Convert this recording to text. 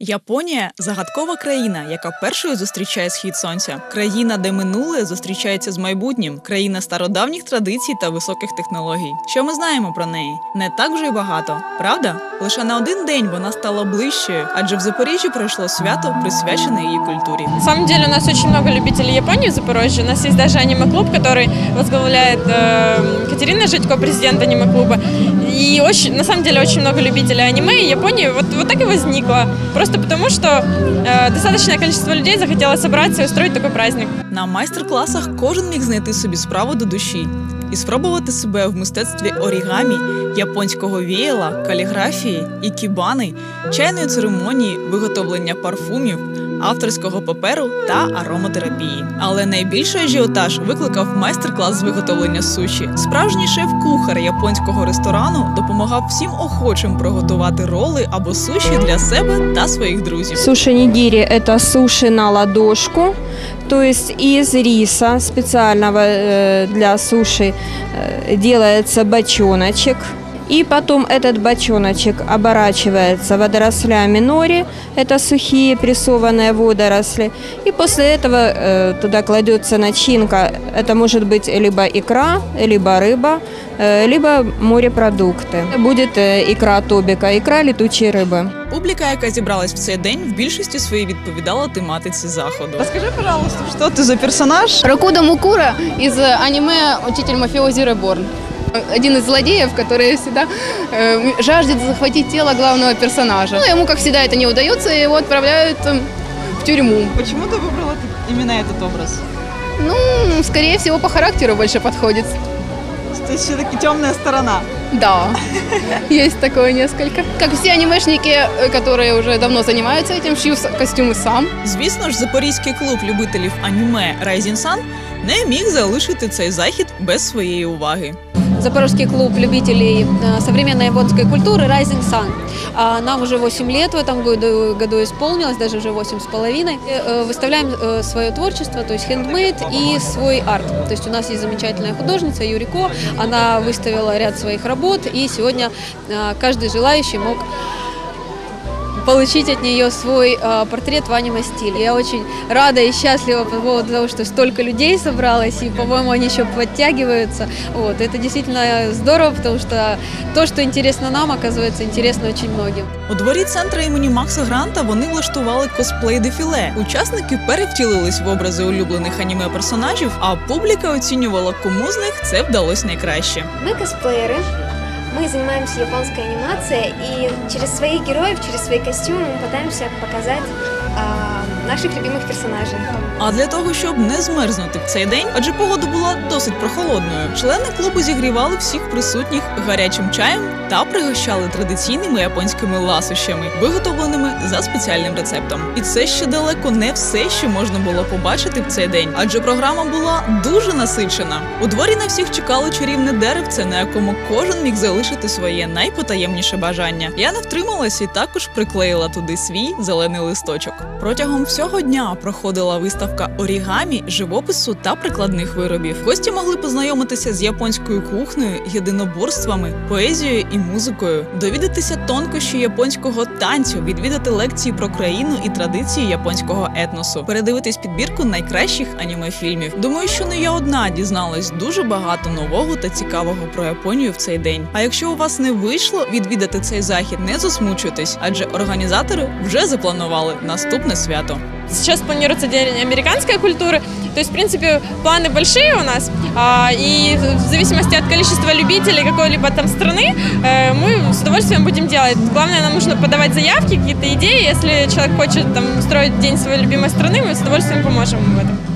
Японія загадкова країна, яка першою зустрічає схід сонця. Країна, де минуле зустрічається з майбутнім, країна стародавніх традицій та високих технологій. Що ми знаємо про неї? Не так вже й багато, правда? Лише на один день вона стала ближчою, адже в Запоріжжі пройшло свято, присвячене її культурі. На самом у нас очень много любителей Японии в Запорожье. У нас есть даже аниме-клуб, который возглавляет э, Катерина Житько, президент аниме-клуба. И очень, на самом деле очень много любителей аниме и Японии. Вот, вот так и возникло. Просто потому, что э, достаточное количество людей захотело собраться и устроить такой праздник. На майстер-класах кожен міг знайти собі справу до душі і спробувати себе в мистецтві орігамі, японського віяла, каліграфії, ікібани, чайної церемонії, виготовлення парфумів, авторського паперу та ароматерапії. Але найбільший ажіотаж викликав майстер-клас з виготовлення суші. Справжній шеф-кухар японського ресторану допомагав всім охочим приготувати роли або суші для себе та своїх друзів. Суши нигири – это суши на ладошку, то есть из риса специального э, для суши э, делается бочоночек. И потом этот бочоночек оборачивается водорослями нори, это сухие прессованные водоросли. И после этого э, туда кладется начинка, это может быть либо икра, либо рыба, э, либо морепродукты. Будет э, икра тобика, икра летучей рыбы. Публіка, яка зібралась в цей день, в більшості своїй відповідала тематиці заходу. Расскажи, пожалуйста, что ты за персонаж? Ракуда Мукура из аниме «Учитель мафиози Реборн». Один из злодеев, который всегда э, жаждет захватить тело главного персонажа. Ну, ему, как всегда, это не удается, и его отправляют э, в тюрьму. Почему ты выбрала ты- именно этот образ? Ну, скорее всего, по характеру больше подходит. То есть все-таки темная сторона. Да, есть такое несколько. Как все анимешники, э, которые уже давно занимаются этим, шью с- костюмы сам. Звісно ж, запорізький клуб любителів аніме Rising Sun не міг залишити цей захід без своєї уваги. Запорожский клуб любителей э, современной японской культуры Rising Sun. А, Нам уже 8 лет в этом году, году исполнилось, даже уже 8 с половиной. Э, Выставляем э, свое творчество, то есть хендмейд и свой арт. То есть у нас есть замечательная художница Юрико, она выставила ряд своих работ, и сегодня э, каждый желающий мог получить от нее свой э, портрет в аниме-стиле. Я очень рада и счастлива по поводу того, что столько людей собралось, и, по-моему, они еще подтягиваются. Вот, это действительно здорово, потому что то, что интересно нам, оказывается интересно очень многим. У дворі центру імені Макса Гранта вони влаштували косплей-дефіле. Учасники перевтілились в образи улюблених аніме персонажів, а публіка оцінювала, кому з них це вдалося найкраще. Мы косплееры, мы занимаемся японской анимацией, и через своих героев, через свои костюмы мы пытаемся показать а, наших любимых персонажей. А для того, щоб не змерзнути в цей день, адже погода була досить прохолодною, члени клубу зігрівали всіх присутніх гарячим чаєм та пригощали традиційними японськими ласощами, виготовленими за спеціальним рецептом. І це ще далеко не все, що можна було побачити в цей день, адже програма була дуже насичена. У дворі на всіх чекало чарівне деревце, на якому кожен міг залишити своє найпотаємніше бажання. Я не втрималась і також приклеїла туди свій зелений листочок. Протягом всього дня проходила виставка орігамі, живопису та прикладних виробів. Гості могли познайомитися з японською кухнею, єдиноборствами, поезією і музикою, довідатися тонкощі японського танцю, відвідати лекції про країну і традиції японського етносу, передивитись підбірку найкращих аніме-фільмів. Думаю, що не я одна дізналась дуже багато нового та цікавого про Японію в цей день. А якщо у вас не вийшло відвідати цей захід, не засмучуйтесь, адже організатори вже запланували наступне свято. Сейчас планируется День американской культуры. То есть, в принципе, планы большие у нас. А, и в зависимости от количества любителей какой-либо там страны, э, мы с удовольствием будем делать. Главное, нам нужно подавать заявки, какие-то идеи. Если человек хочет там устроить день своей любимой страны, мы с удовольствием поможем ему в этом.